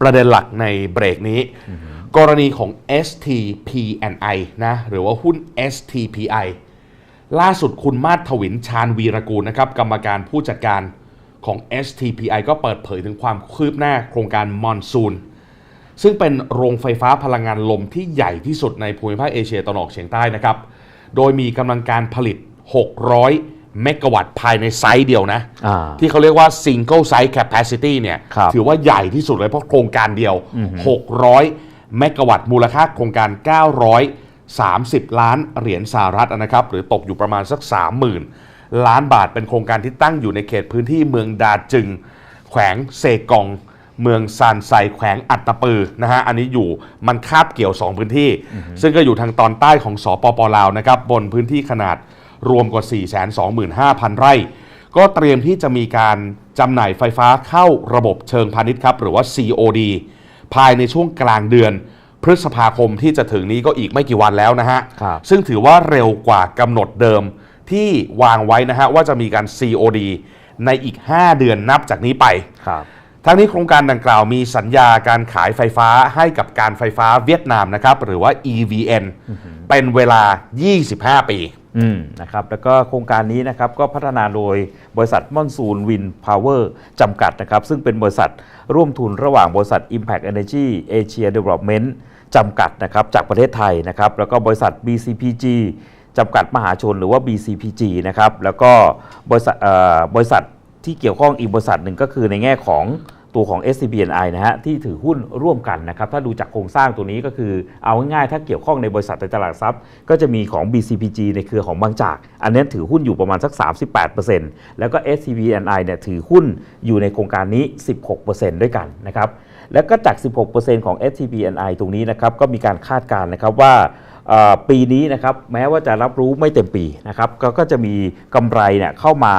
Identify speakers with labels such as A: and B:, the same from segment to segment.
A: ประเด็นหลักในเบรกนี้ กรณีของ STPNI นะหรือว่าหุ้น STPI ล่าสุดคุณมาศถวินชาญวีรกูลนะครับกรรมการผู้จัดการของ STPI ก็เปิดเผยถึงความคืบหน้าโครงการมอนซูนซึ่งเป็นโรงไฟฟ้าพลังงานลมที่ใหญ่ที่สุดในภูมิภาคเอเชียตะวันออกเฉียงใต้นะครับ โดยมีกำลังการผลิต 600 เมกะวัตต์ภายในไซต์เดียวนะ
B: อ่า
A: ที่เขาเรียกว่า single site capacity เนี่ย
B: ครับ
A: ถือว่าใหญ่ที่สุดเลยเพราะโครงการเดียว 600 เมกะวัตต์มูลค่าโครงการ 930 ล้านเหรียญสหรัฐนะครับ หรือตกอยู่ประมาณสัก 30,000 ล้านบาทเป็นโครงการที่ตั้งอยู่ในเขตพื้นที่เมืองดาจึง แขวงเซกอง เมืองซานไซแขวงอัตตปือนะฮะอันนี้อยู่มันคาบเกี่ยว 2 พื้นที่ ซึ่งก็อยู่ทางตอนใต้ของสปปลาวนะครับบนพื้นที่ขนาด รวมกว่า 425,000 ไร่ ก็เตรียมที่จะมีการจำหน่ายไฟฟ้าเข้าระบบเชิงพาณิชย์ครับ หรือว่า COD ภายในช่วงกลางเดือน พฤษภาคมที่จะถึงนี้ก็อีกไม่กี่วันแล้วนะฮะ
B: ครับ
A: ซึ่งถือว่าเร็วกว่ากำหนดเดิมที่วางไว้นะฮะว่าจะมีการ COD ในอีก 5 เดือนนับจากนี้ไป
B: ครับ
A: ทั้งนี้โครงการดังกล่าวมีสัญญาการขายไฟฟ้าให้กับการไฟฟ้าเวียดนามนะครับ หรือว่า EVN เป็นเวลา 25 ปี
B: อืมนะครับแล้วก็โครงการนี้นะครับก็พัฒนาโดยบริษัทมอนซูนวินพาวเวอร์จำกัดนะครับ ซึ่งเป็นบริษัทร่วมทุนระหว่างบริษัท Impact Energy Asia Development จำกัดนะครับจากประเทศไทยนะครับ แล้วก็บริษัท BCPG จำกัดมหาชนหรือว่า BCPG นะครับแล้วก็บริษัทเอ่อบริษัท ที่เกี่ยวข้องอีกบริษัทหนึ่งก็คือในแง่ของตัวของ SCBNI นะฮะที่ถือหุ้นร่วมกันนะครับถ้าดูจากโครงสร้างตัวนี้ก็คือเอาง่ายๆถ้าเกี่ยวข้องในบริษัทในตลาดทรัพย์ ก็จะมีของ BCPG ในเครือของบางจาก อันนี้ถือหุ้นอยู่ประมาณสัก 38%แล้วก็ SCBNI เนี่ยถือหุ้นอยู่ในโครงการนี้ 16%ด้วยกันนะครับแล้วก็จาก 16%ของ SCBNI ตรงนี้นะครับก็มีการคาดการณ์นะครับว่าปีนี้นะครับแม้ว่าจะรับรู้ไม่เต็มปีนะครับก็ก็จะมีกำไรเนี่ยเข้ามา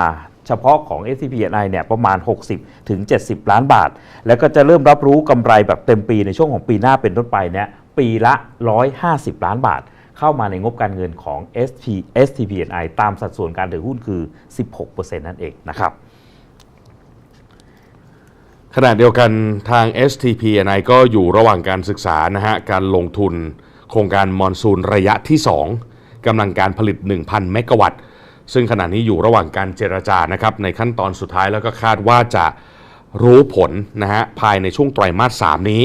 B: เฉพาะของ SCBNI เนี่ยประมาณ 60ถึง70 ล้านบาท แล้วก็จะเริ่มรับรู้กำไรแบบเต็มปีในช่วงของปีหน้าเป็นต้นไปเนี่ยปีละ 150 ล้านบาท เข้ามาในงบการเงินของ SP STPNI ตามสัดส่วนการถือหุ้นคือ 16%นั่นเองนะครับ
A: ขณะเดียวกันทาง STPNI ก็อยู่ระหว่างการศึกษานะฮะการลงทุนโครงการมอนซูนระยะที่ 2กำลังการผลิต 1,000 เมกะวัตต์ ซึ่งขณะนี้อยู่ระหว่างการเจรจานะครับในขั้นตอนสุดท้ายแล้วก็คาดว่าจะรู้ผลนะฮะภายในช่วงไตรมาส 3 นี้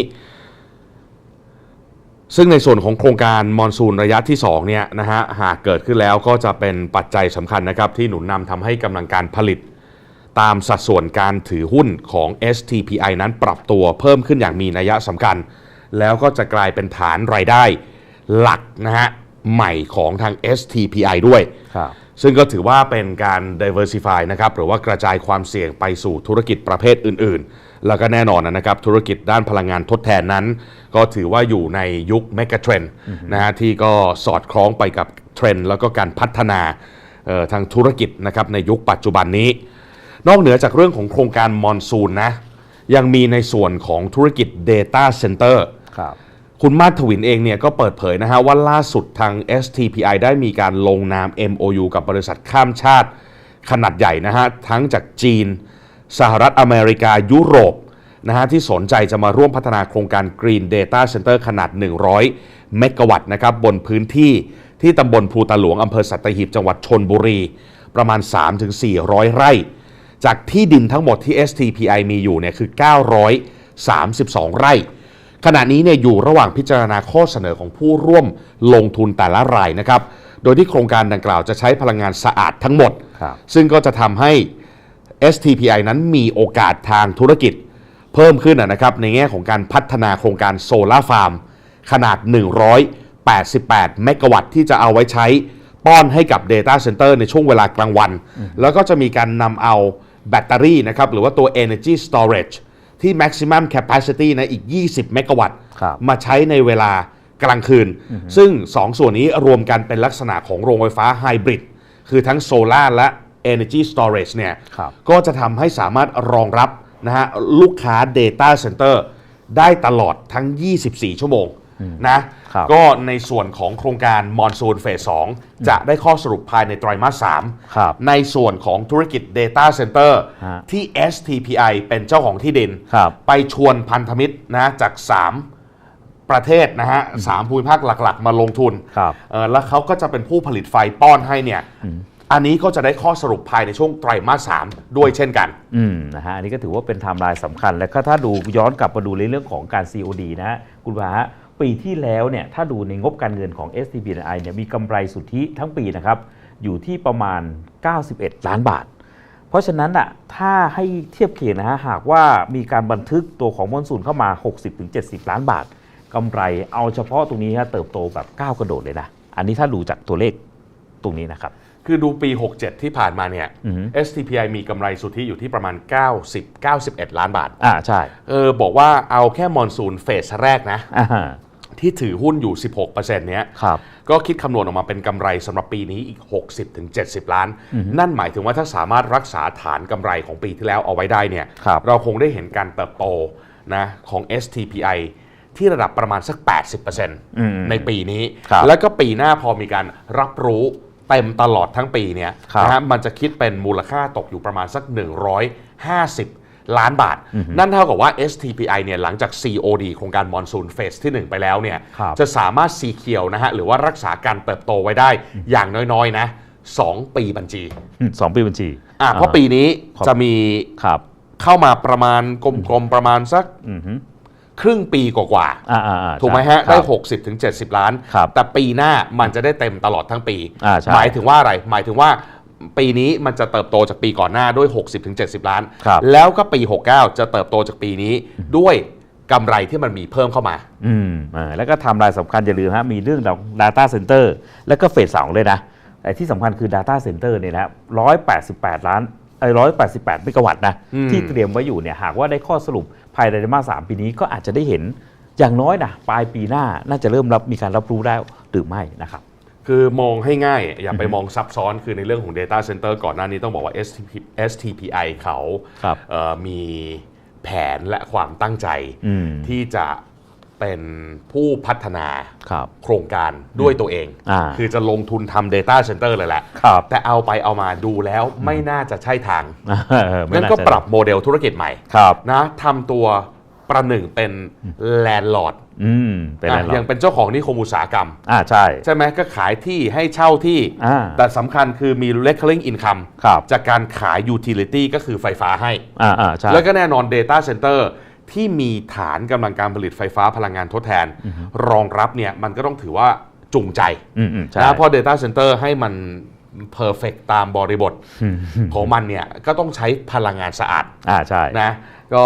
A: ซึ่งในส่วนของโครงการมอนซูนระยะที่2เนี่ยนะฮะหากเกิดขึ้นแล้วก็จะเป็นปัจจัยสำคัญนะครับที่หนุนนำทำให้กำลังการผลิต ตามสัดส่วนการถือหุ้นของ STPI นั้นปรับตัวเพิ่มขึ้นอย่างมีนัยสำคัญ แล้วก็จะกลายเป็นฐานรายได้หลักนะฮะใหม่ของทาง STPI ด้วย
B: ครับ
A: ซึ่งก็ถือว่าเป็นการ diversify นะครับหรือว่ากระจายความเสี่ยงไปสู่ธุรกิจประเภทอื่น ๆ แล้วก็แน่นอนนะครับธุรกิจด้านพลังงานทดแทนนั้น ก็ถือว่าอยู่ในยุค mega trend นะฮะที่ก็สอดคล้องไปกับเทรนด์แล้วก็การพัฒนาเอ่อทางธุรกิจนะครับในยุคปัจจุบันนี้ นอกเหนือจากเรื่องของโครงการมอนซูนนะยังมีในส่วนของธุรกิจ Data Center
B: ครับ
A: คุณมาถวินเองเนี่ยก็เปิดเผยนะฮะว่าล่าสุดทาง STPI ได้มีการลงนาม MOU กับบริษัทข้ามชาติขนาดใหญ่นะฮะทั้งจากจีน สหรัฐอเมริกายุโรปนะฮะที่สนใจจะมาร่วมพัฒนาโครงการ Green Data Center ขนาด 100 เมกะวัตต์นะครับบนพื้นที่ที่ตำบลภูตาหลวงอำเภอสัตหีบจังหวัดชนบุรี ประมาณ 3-400 ไร่ จากที่ดินทั้งหมดที่ STPI มีอยู่เนี่ยคือ 932 ไร่ ขณะนี้เนี่ยอยู่ระหว่างพิจารณาข้อเสนอของผู้ร่วมลงทุนแต่ละรายนะครับ โดยที่โครงการดังกล่าวจะใช้พลังงานสะอาดทั้งหมด
B: ครับ
A: ซึ่งก็จะทำให้ STPI นั้นมีโอกาสทางธุรกิจ เพิ่มขึ้นนะนะครับในแง่ของการพัฒนาโครงการโซลาร์ฟาร์มขนาด 188 เมกะวัตต์ที่จะเอาไว้ใช้ป้อนให้กับ Data Center ในช่วงเวลากลางวัน แล้วก็จะมีการนำเอาแบตเตอรี่นะครับหรือว่าตัว Energy Storage ที่ maximum capacity นะอีก 20 เมกะวัตต์
B: ครับ
A: มาใช้ในเวลากลางคืน ซึ่ง 2 ส่วนนี้รวมกันเป็นลักษณะของโรงไฟฟ้าไฮบริดคือทั้งโซลาร์และ Energy Storage เนี่ย
B: ครับ
A: ก็จะทำให้สามารถรองรับนะฮะลูกค้า Data Center ได้ตลอดทั้ง 24 ชั่วโมง นะครับก็ในส่วนของโครงการมอนซูนเฟส2จะได้ข้อสรุปภายในไตรมาส
B: ครับ
A: 3ในส่วนของธุรกิจ Data Center
B: ฮะ
A: ที่ STPI เป็นเจ้าของที่ดิน
B: ครับ
A: ไปชวนพันธมิตรนะจาก 3 ประเทศนะฮะสามภูมิภาคหลักๆ มาลงทุน
B: ครับ
A: เอ่อแล้วเขาก็จะเป็นผู้ผลิตไฟป้อนให้เนี่ยอันนี้ก็จะได้ข้อสรุปภายในช่วงไตรมาส3ด้วยเช่นกัน
B: อืมนะฮะอันนี้ก็ถือว่าเป็นไทม์ไลน์สำคัญ แล้วก็ถ้าดูย้อนกลับมาดูในเรื่องของการ COD นะฮะคุณวาฮะ ปีที่แล้วเนี่ยถ้าดูในงบการเงินของ STBNI เนี่ยมีกำไรสุทธิทั้งปีนะครับอยู่ที่ประมาณ 91 ล้านบาท เพราะฉะนั้นอะถ้าให้เทียบเคียงนะฮะหากว่ามีการบันทึกตัวของมอนซูนเข้ามา 60-70 ล้านบาทกำไรเอาเฉพาะตรงนี้ฮะเติบโตแบบก้าวกระโดดเลยนะ อันนี้ถ้าดูจากตัวเลขตรงนี้นะครับ
A: คือดูปี 67 ที่ผ่านมาเนี่ย
B: อือฮึ
A: STPI มีกำไรสุทธิอยู่ที่ประมาณ 90 91 ล้านบาท
B: อ่าใช่
A: เออบอกว่าเอาแค่มอนซูนเฟสแรกนะ
B: อ่า
A: ที่ถือหุ้นอยู่ 16%เนี้ย
B: ครับ
A: ก็คิดคำนวณออกมาเป็นกำไรสำหรับปีนี้อีก 60-70 ล้าน นั่นหมายถึงว่าถ้าสามารถรักษาฐานกำไรของปีที่แล้วเอาไว้ได้เนี่ย
B: ครับ
A: เราคงได้เห็นการเติบโตนะของ STPI ที่ระดับประมาณสัก
B: อืม
A: 80%ในปีนี้
B: ครับ
A: แล้วก็ปีหน้าพอมีการรับรู้เต็มตลอดทั้งปีเนี่ย
B: ครับ
A: นะฮะมันจะคิดเป็นมูลค่าตกอยู่ประมาณสัก 150 ล้านบาท นั่นเท่ากับว่า STPI เนี่ยหลังจาก COD โครงการมอนซูนเฟสที่ 1 ไปแล้วเนี่ย
B: ครับ
A: จะสามารถสีเขียวนะฮะหรือว่ารักษาการเติบโตไว้ได้อย่างน้อยๆนะ2ปีบัญชี
B: อืมสองปีบัญชี
A: อะเพราะปีนี้
B: ครับ
A: จะมี
B: ครับ
A: เข้ามาประมาณกลมๆประมาณสัก
B: อือฮึ
A: ครึ่งปีกว่า
B: อ่าอ่าอ่า
A: ๆถูกไหมฮะ
B: ค
A: ได้
B: รับ
A: 60ถึง70 ล้าน
B: ครับ
A: แต่ปีหน้ามันจะได้เต็มตลอดทั้งปี
B: อ่าใช่
A: หมายถึงว่าอะไร หมายถึงว่า ปีนี้มันจะเติบโตจากปีก่อนหน้าด้วย 60ถึง70 ล้าน
B: ครับ
A: แล้วก็ปี 69 จะเติบโตจากปีนี้ด้วยกำไรที่มันมีเพิ่มเข้ามา
B: อืมอ่าแล้วก็ไทำลายสำคัญอย่าลืมฮะมีเรื่องของ Data Center แล้วก็เฟสสองเลยนะแต่ที่สำคัญคือ Data Center เนี่ยนะร้อยแปดสิบแปดล้านไอ้ร้อยแปดสิบแปดเมกะวัตต์นะ
A: อืม
B: ที่เตรียมไว้อยู่เนี่ยหากว่าได้ข้อสรุปภายในไตรมาสสามปีนี้ก็อาจจะได้เห็นอย่างน้อยนะปลายปีหน้าน่าจะเริ่มรับมีการรับรู้ได้หรือไม่นะครับ
A: คือมองให้ง่าย อย่าไปมองซับซ้อนคือในเรื่องของ Data Center ก่อนหน้านี้ต้องบอกว่า STP STPI เขา
B: ครับ
A: เอ่อมีแผนและความตั้งใจ
B: อืม
A: ที่จะเป็นผู้พัฒนา
B: ครับ
A: โครงการด้วยตัวเอง
B: อ่า
A: คือจะลงทุนทำ Data Center เลยแหละ
B: ครับ
A: แต่เอาไปเอามาดูแล้วไม่น่าจะใช่ทาง
B: เออไม่
A: งั้น
B: น่า
A: ก็
B: จะ
A: ปรับโมเดลธุรกิจใหม่
B: ครับ
A: นะทำตัว ประหนึ่งเป็นแลนด์ลอร์ด
B: อืมเป็นอะไรหรอ
A: อย่างเป็นเจ้าของนิคมอุตสาหกรรม
B: อ่าใช่
A: ใช่ไหมก็ขายที่ให้เช่าที่
B: อ่า
A: แต่สำคัญคือมี recurring income
B: ครับ
A: จากการขาย utility ก็คือไฟฟ้าให้
B: อ่าอ่าใช่
A: แล้วก็แน่นอน Data Center ที่มีฐานกำลังการผลิตไฟฟ้าพลังงานทดแทน รองรับเนี่ยมันก็ต้องถือว่าจูงใจ
B: อืมอืมใช่
A: นะเพราะ Data Center ให้มัน perfect ตามบริบทของมันเนี่ยก็ต้องใช้พลังงานสะอาด
B: อ่าใช่
A: นะก็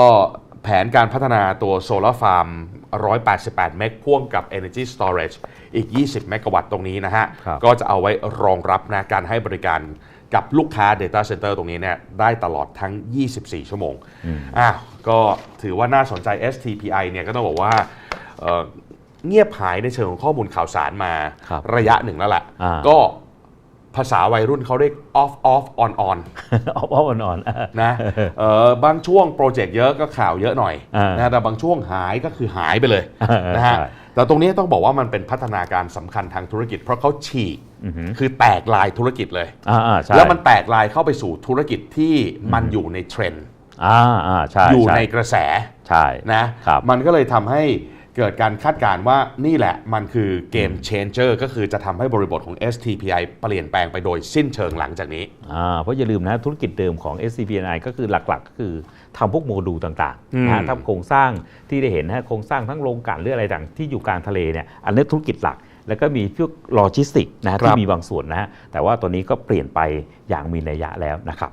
A: แผนการพัฒนาตัวโซลาร์ฟาร์ม 188 เมกพ่วงกับ Energy Storage อีก 20 เมกะวัตต์ตรงนี้นะฮะ
B: ครับ
A: ก็จะเอาไว้รองรับนะการให้บริการกับลูกค้า Data Center ตรงนี้เนี่ยได้ตลอดทั้ง 24 ชั่วโมงอะก็ถือว่าน่าสนใจ STPI เนี่ยก็ต้องบอกว่าเอ่อเงียบหายในเชิงของข้อมูลข่าวสารมา
B: ครับ
A: ระยะหนึ่งแล้วแหละ
B: อ่า
A: ก็ ภาษาวัยรุ่นเขาเรียก off off on on
B: ออฟออฟอ่อนๆอ่า
A: นะเออบางช่วงโปรเจกต์เยอะก็ข่าวเยอะหน่อย
B: อ่าน
A: นะแต่บางช่วงหายก็คือหายไปเลย
B: อ่าน
A: นะฮะ
B: ใช่
A: แต่ตรงนี้ต้องบอกว่ามันเป็นพัฒนาการสำคัญทางธุรกิจ เพราะเขาฉีกคือแตกลายธุรกิจเลย
B: อ่าอ่าใช่
A: แล้วมันแตกลายเข้าไปสู่ธุรกิจที่มันอยู่ในเทรนด์
B: อ่าอ่าใช่
A: อยู่
B: ช่
A: ในกระแส
B: ใช่
A: นะครับมันก็เลยทำให้ เกิดการคาดการณ์ว่านี่แหละมันคือเกม changer ก็คือจะทำให้บริบทของ STPI เปลี่ยนแปลงไปโดยสิ้นเชิงหลังจากนี้
B: อ่าเพราะอย่าลืมนะธุรกิจเดิมของ SCPNI ก็คือหลักๆ ก็คือทำพวกโมดูลต่าง
A: อืม
B: ๆนะฮะทำโครงสร้างที่ได้เห็นนะฮะโครงสร้างทั้งโรงกลั่นหรืออะไรต่างที่อยู่กลางทะเลเนี่ยอันนี้ธุรกิจหลัก แล้วก็มีพวกโลจิสติกนะฮะ
A: ครับ
B: ที่มีบางส่วนนะฮะแต่ว่าตัวนี้ก็เปลี่ยนไปอย่างมีนัยยะแล้วนะครับ